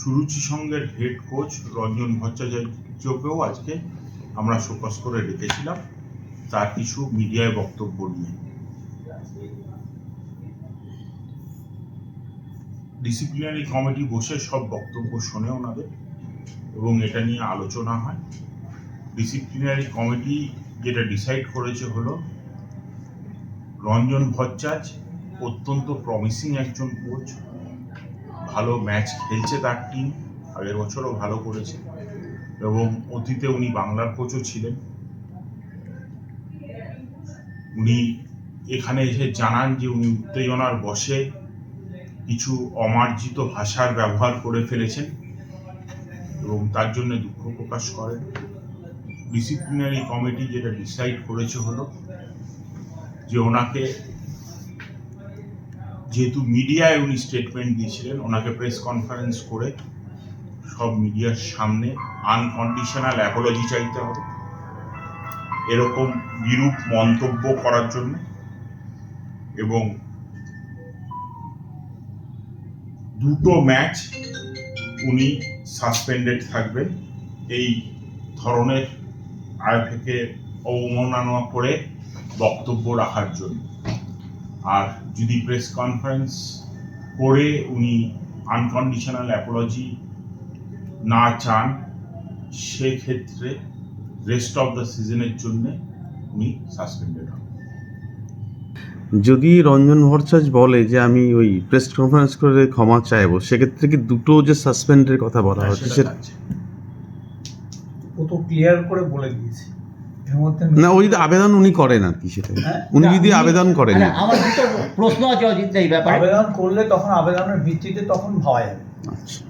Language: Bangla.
সুরুচি সঙ্গের হেড কোচ রঞ্জন ভট্টাচার্যকেও আজকে আমরা শোকস করে রেখেছিলাম তার কিছু মিডিয়ায় বক্তব্য নিয়ে। ডিসিপ্লিনারি কমিটি বসে সব বক্তব্য শোনে ওনাদের এবং এটা নিয়ে আলোচনা হয়। ডিসিপ্লিনারি কমিটি যেটা ডিসাইড করেছে হলো রঞ্জন ভট্টাচ অত্যন্ত প্রমিসিং একজন কোচ ভালো ম্যাচ খেলছে তার টিম আগের বছরও ভালো করেছে। এবং অতীতে উনি বাংলার কোচও ছিলেন। উনি এখানে এসে জানান যে উনি উত্তেজনার বশে কিছু অমার্জিত ভাষার ব্যবহার করে ফেলেছেন এবং তার জন্য দুঃখ প্রকাশ করেন। ডিসিপ্লিনারি কমিটি যেটা ডিসাইড করেছে হলো যে ওনাকে যেহেতু মিডিয়ায় উনি স্টেটমেন্ট দিয়েছিলেন, ওনাকে প্রেস কনফারেন্স করে সব মিডিয়ার সামনে আনকন্ডিশনাল অ্যাপোলজি চাইতে হবে। এরকম বিরূপ মন্তব্য করার জন্য এবং দুটো ম্যাচ উনি সাসপেন্ডেড থাকবেন। এই ধরনের আয় থেকে অবমাননা করে বক্তব্য রাখার জন্য। আর যদি প্রেস কনফারেন্স করে উনি আনকন্ডিশনাল অ্যাপোলজি না চান সেক্ষেত্রে রেস্ট অফ দ্য সিজনের জন্য উনি সাসপেন্ডেড হন। যদি রঞ্জন ভট্টাচার্য বলে যে আমি ওই প্রেস কনফারেন্স করে ক্ষমা চাইব সেক্ষেত্রে কি দুটো যে সাসপেন্ডের কথা বলা হচ্ছে সেটা ও তো ক্লিয়ার করে বলে দিয়েছে। না ওই যদি আবেদন উনি করেন আর কি সেটা হ্যাঁ? উনি যদি আবেদন করেন। আমার দুটো প্রশ্ন আছে অজিত এই ব্যাপারে। আবেদন করলে তখন আবেদনের ভিত্তিতে তখন হয় আচ্ছা।